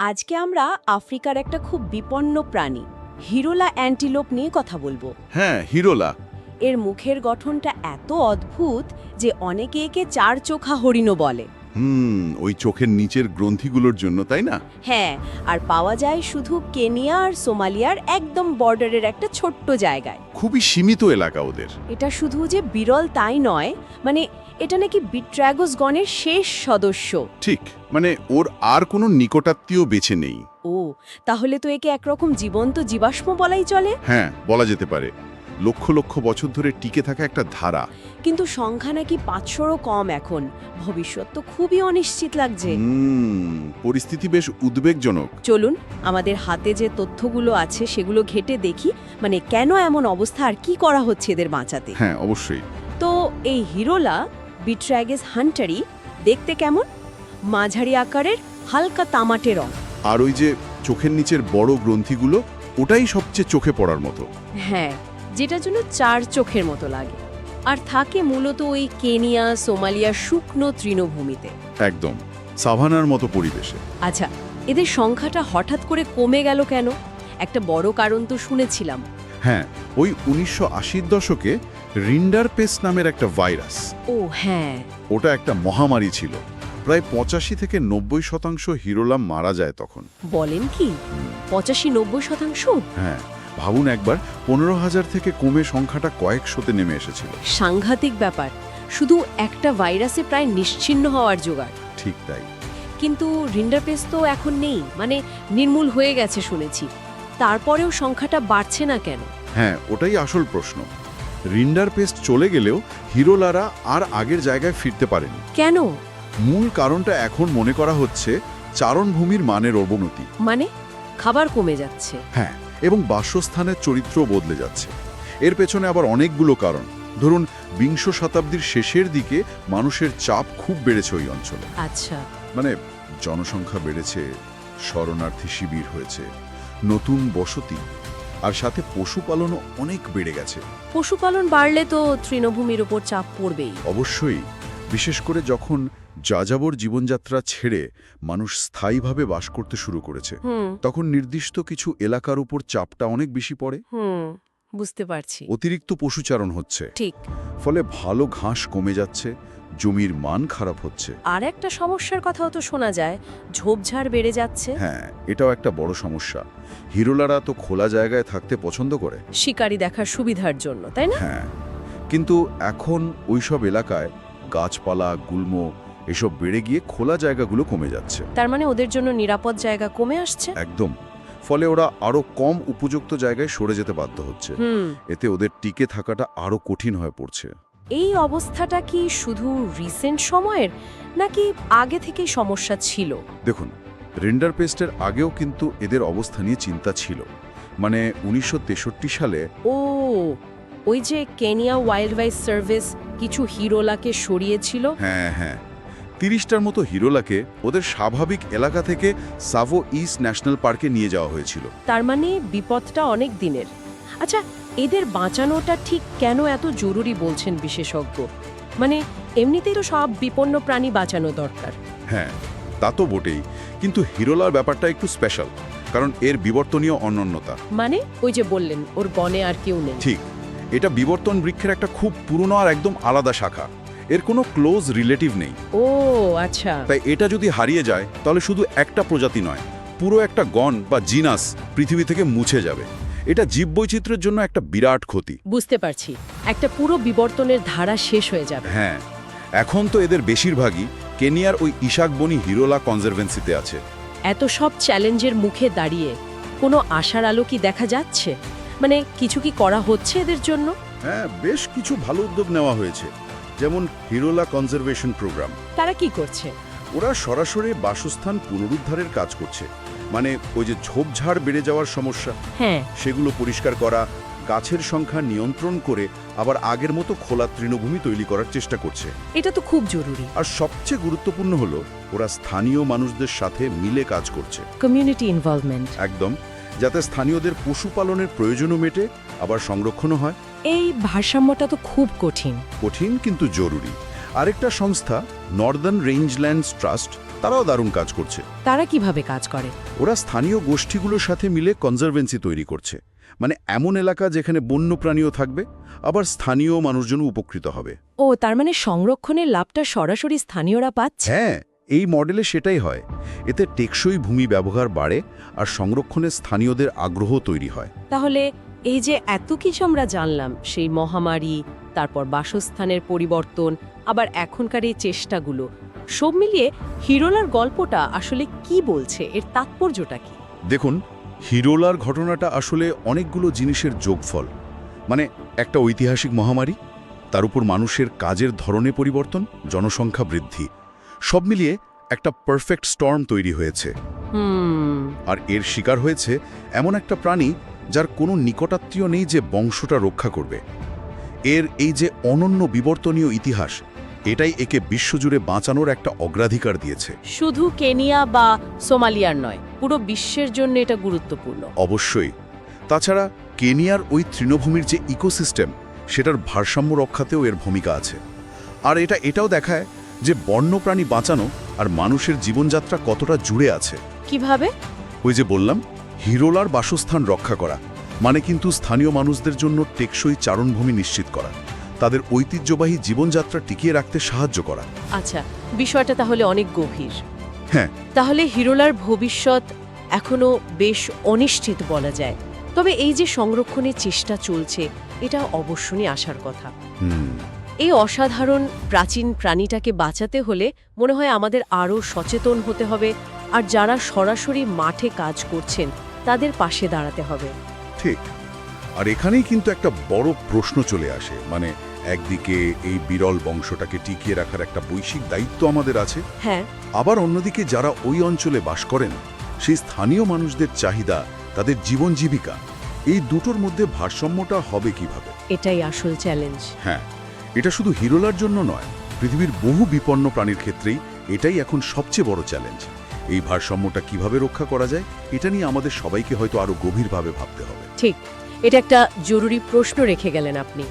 আজকে আমরা আফ্রিকার একটা খুব বিপন্ন প্রাণী হিরোলা অ্যান্টিলোপ নিয়ে কথা বলব। হ্যাঁ হিরোলা। এর মুখের গঠনটা এত অদ্ভুত যে অনেকে একে চার চোখা হরিণও বলে। হুম ওই চোখের নিচের গ্রন্থিগুলোর জন্য তাই না? হ্যাঁ আর পাওয়া যায় শুধু কেনিয়া আর সোমালিয়ার একদম বর্ডারের একটা ছোট্ট জায়গায়। খুবই সীমিত এলাকা ওদের। এটা শুধু যে বিরল তাই নয় মানে এটা নাকি বিট্র্যাগোস গণের শেষ সদস্য। ঠিক মানে ওর আর কোনো নিকটাত্মীয় বেছে নেই। ও তাহলে তো একে একরকম জীবন্ত জীবাশ্ম বলাই চলে। হ্যাঁ বলা যেতে পারে। লক্ষ লক্ষ বছর ধরে টিকে থাকা একটা ধারা। কিন্তু সংখ্যা নাকি পাঁচশোরও কম এখন। ভবিষ্যৎ তো খুবই অনিশ্চিত লাগছে। পরিস্থিতি বেশ উদ্বেগজনক। চলুন আমাদের হাতে যে তথ্যগুলো আছে সেগুলো ঘেটে দেখি মানে কেন এমন অবস্থা আর কি করা হচ্ছে এদের বাঁচাতে? হ্যাঁ অবশ্যই। তো এই হিরোলা বিট্র্যাগেস হান্টারি দেখতে কেমন? মাঝারি আকারের হালকা তামাটে রং। আর ওই যে চোখের নিচের বড় গ্রন্থিগুলো ওটাই সবচেয়ে চোখে পড়ার মতো। হ্যাঁ যেটার জন্য চার চোখের মতো লাগে। আর থাকে মূলত ওই কেনিয়া সোমালিয়া শুকনো তৃণভূমিতে। একদম সাভানার মতো পরিবেশে। আচ্ছা এদের সংখ্যাটা হঠাৎ করে কমে গেল কেন? একটা বড় কারণ তো শুনেছিলাম। হ্যাঁ ওই উনিশশো আশির দশকে রিন্ডার পেস নামের একটা ভাইরাস। ও হ্যাঁ। ওটা একটা মহামারী ছিল। প্রায় পঁচাশি থেকে নব্বই শতাংশ হিরোলাম মারা যায় তখন। বলেন কি? পঁচাশি নব্বই শতাংশ? হ্যাঁ। ভাবুন একবার পনেরো হাজার থেকে কমে সংখ্যাটা কয়েকশোতে নেমে এসেছিল। সাংঘাতিক ব্যাপার। শুধু একটা ভাইরাসে প্রায় নিশ্চিহ্ন হওয়ার জোগাড়। ঠিক তাই। কিন্তু রিন্ডারপেস তো এখন নেই। মানে নির্মূল হয়ে গেছে শুনেছি। তারপরেও সংখ্যাটা বাড়ছে না কেন? হ্যাঁ ওটাই আসল প্রশ্ন। রিন্ডার পেস্ট চলে গেলেও হিরোলারা আর আগের জায়গায় ফিরতে পারেনি। কেন? মূল কারণটা এখন মনে করা হচ্ছে চারণভূমির মানের অবনতি। মানে? খাবার কমে যাচ্ছে। হ্যাঁ এবং বাসস্থানের চরিত্র বদলে যাচ্ছে। এর পেছনে আবার অনেকগুলো কারণ। ধরুন বিংশ শতাব্দীর শেষের দিকে মানুষের চাপ খুব বেড়েছে ওই অঞ্চলে। আচ্ছা। মানে জনসংখ্যা বেড়েছে শরণার্থী শিবির হয়েছে নতুন বসতি আর সাথে পশুপালনও অনেক বেড়ে গেছে। পশুপালন বাড়লে তো তৃণভূমির উপর চাপ পড়বেই। অবশ্যই। বিশেষ করে যখন যাযাবর জীবনযাত্রা ছেড়ে মানুষ স্থায়ীভাবে বাস করতে শুরু করেছে তখন নির্দিষ্ট কিছু এলাকার উপর চাপটা অনেক বেশি পড়ে। বুঝতে পারছি। অতিরিক্ত পশুচারণ হচ্ছে। ঠিক। ফলে ভালো ঘাস কমে যাচ্ছে জমির মান খারাপ হচ্ছে। আর একটা সমস্যার কথাও তো শোনা যায় ঝোপঝাড় বেড়ে যাচ্ছে। হ্যাঁ এটাও একটা বড় সমস্যা। হিরোলারা তো খোলা জায়গায় থাকতে পছন্দ করে। শিকারি দেখার সুবিধার জন্য তাই না? হ্যাঁ কিন্তু এখন ওইসব এলাকায় গাছপালা গুল্ম এসব বেড়ে গিয়ে খোলা জায়গাগুলো কমে যাচ্ছে। তার মানে ওদের জন্য নিরাপদ জায়গা কমে আসছে? একদম। ফলে ওরা আরও কম উপযুক্ত জায়গায় সরে যেতে বাধ্য হচ্ছে। হুম। এতে ওদের টিকে থাকাটা আরও কঠিন হয়ে পড়ছে। এই অবস্থাটা কি শুধু রিসেন্ট সময়ের নাকি আগে থেকেই সমস্যা ছিল? দেখুন রেন্ডার পেস্টের আগেও কিন্তু এদের অবস্থা নিয়ে চিন্তা ছিল। মানে উনিশশো তেষট্টি সালে ও ওই যে কেনিয়া ওয়াইল্ড লাইফ সার্ভিস কিছু হিরোলাকে সরিয়েছিল? হ্যাঁ হ্যাঁ। তিরিশটার মতো হিরোলাকে ওদের স্বাভাবিক এলাকা থেকে সাভো ইস্ট ন্যাশনাল পার্কে নিয়ে যাওয়া হয়েছিল। তার মানে বিপদটা অনেক দিনের। আচ্ছা এদের বাঁচানোটা ঠিক কেন এত জরুরি বলছেন বিশেষজ্ঞ? মানে এমনিতেই তো সব বিপন্ন প্রাণী বাঁচানো দরকার। হ্যাঁ তা তো বটেই। কিন্তু হিরোলার ব্যাপারটা একটু স্পেশাল কারণ এর বিবর্তনীয় অনন্যতা। মানে ওই যে বললেন ওর বনে আর কেউ নেই। ঠিক এটা বিবর্তন বৃক্ষের একটা খুব পুরনো আর একদম আলাদা শাখা। এর কোনো ক্লোজ রিলেটিভ নেই। ও আচ্ছা। তাই এটা যদি হারিয়ে যায় তাহলে শুধু একটা প্রজাতি নয় পুরো একটা গণ বা জিনাস পৃথিবী থেকে মুছে যাবে। এটা জীববৈচিত্র্যের জন্য একটা বিরাট ক্ষতি। বুঝতে পারছি। একটা পুরো বিবর্তনের ধারা শেষ হয়ে যাবে। হ্যাঁ এখন তো এদের বেশিরভাগই কেনিয়ার ওই ইশাকবনি হিরোলা কনজারভেন্সিতে আছে। এত সব চ্যালেঞ্জের মুখে দাঁড়িয়ে কোনো আশার আলো কি দেখা যাচ্ছে? মানে কিছু কি করা হচ্ছে এদের জন্য? হ্যাঁ বেশ কিছু ভালো উদ্যোগ নেওয়া হয়েছে। যেমন হিরোলা কনজারভেশন প্রোগ্রাম। তারা কি করছে? ওরা সরাসরি বাসস্থান পুনরুদ্ধারের কাজ করছে। মানে ওই যে ঝোপঝাড় বেড়ে যাওয়ার সমস্যা হ্যাঁ। সেগুলো পরিষ্কার করা গাছের সংখ্যা নিয়ন্ত্রণ করে আবার আগের মতো খোলা তৃণভূমি তৈরি করার চেষ্টা করছে। এটা তো খুব জরুরি। আর সবচেয়ে গুরুত্বপূর্ণ হলো ওরা স্থানীয় মানুষদের সাথে মিলে কাজ করছে। কমিউনিটি ইনভলভমেন্ট একদম যাতে স্থানীয়দের পশুপালনের প্রয়োজনও মেটে আবার সংরক্ষণও হয়। এই ভারসাম্যটা তো খুব কঠিন। কঠিন কিন্তু জরুরি। আরেকটা সংস্থা নর্দার্ন রেঞ্জল্যান্ডস ট্রাস্ট তারাও দারুণ কাজ করছে। তারা কীভাবে কাজ করে? ওরা স্থানীয় গোষ্ঠীগুলোর সাথে মিলে কনজারভেন্সি তৈরি করছে। মানে এমন এলাকা যেখানে বন্য প্রাণীও থাকবে আবার স্থানীয় মানুষজন উপকৃত হবে। ও তার মানে সংরক্ষণের লাভটা সরাসরি স্থানীয়রা পাচ্ছে? হ্যাঁ এই মডেলে সেটাই হয়। এতে টেকসই ভূমি ব্যবহার বাড়ে আর সংরক্ষণে স্থানীয়দের আগ্রহ তৈরি হয়। তাহলে এই যে এত কিছু আমরা জানলাম সেই মহামারী তারপর বাসস্থানের পরিবর্তন আবার এখনকার এই চেষ্টাগুলো সব মিলিয়ে হিরোলার গল্পটা আসলে কি বলছে? এর তাৎপর্যটা কি? দেখুন হিরোলার ঘটনাটা আসলে অনেকগুলো জিনিসের যোগফল। মানে একটা ঐতিহাসিক মহামারী তার উপর মানুষের কাজের ধরনে পরিবর্তন জনসংখ্যা বৃদ্ধি সব মিলিয়ে একটা পারফেক্ট স্টর্ম তৈরি হয়েছে। আর এর শিকার হয়েছে এমন একটা প্রাণী যার কোনো নিকটাত্মীয় নেই যে বংশটা রক্ষা করবে। এর এই যে অনন্য বিবর্তনীয় ইতিহাস এটাই একে বিশ্বজুড়ে বাঁচানোর একটা অগ্রাধিকার দিয়েছে। শুধু কেনিয়া বা সোমালিয়ার নয় পুরো বিশ্বের জন্য এটা গুরুত্বপূর্ণ। অবশ্যই। তাছাড়া কেনিয়ার ওই তৃণভূমির যে ইকোসিস্টেম সেটার ভারসাম্য রক্ষাতেও এর ভূমিকা আছে। আর এটা এটাও দেখায় যে বন্যপ্রাণী বাঁচানো আর মানুষের জীবনযাত্রা কতটা জুড়ে আছে। কীভাবে? ওই যে বললাম হিরোলার বাসস্থান রক্ষা করা মানে কিন্তু স্থানীয় মানুষদের জন্য টেকসই চারণভূমি নিশ্চিত করা। তাদের ঐতিহ্যবাহী জীবনযাত্রা টিকিয়ে রাখতে সাহায্য করা। আচ্ছা বিষয়টা তাহলে অনেক গভীর। হ্যাঁ। তাহলে হিরোলার ভবিষ্যৎ এখনও বেশ অনিশ্চিত বলা যায়। তবে এই যে সংরক্ষণের চেষ্টা চলছে এটা অবশ্যই আসার কথা। এই অসাধারণ প্রাচীন প্রাণীটাকে বাঁচাতে হলে মনে হয় আমাদের আরও সচেতন হতে হবে আর যারা সরাসরি মাঠে কাজ করছেন তাদের পাশে দাঁড়াতে হবে। ঠিক। আর এখানেই কিন্তু একটা বড় প্রশ্ন চলে আসে। মানে একদিকে এই বিরল বংশটাকে টিকিয়ে রাখার একটা বৈশ্বিক দায়িত্ব আমাদের আছে হ্যাঁ। আবার অন্যদিকে যারা ওই অঞ্চলে বাস করেন সেই স্থানীয় মানুষদের চাহিদা তাদের জীবন জীবিকা এই দুটোর মধ্যে ভারসাম্যটা হবে কীভাবে? এটাই আসল চ্যালেঞ্জ হ্যাঁ এটা শুধু হিরোলার জন্য নয় পৃথিবীর বহু বিপন্ন প্রাণীর ক্ষেত্রেই এটাই এখন সবচেয়ে বড় চ্যালেঞ্জ এই ভারসাম্যটা কীভাবে রক্ষা করা যায় এটা নিয়ে আমাদের সবাইকে হয়তো আরও গভীরভাবে ভাবতে হবে। ঠিক এটা একটা জরুরি প্রশ্ন রেখে গেলেন আপনি।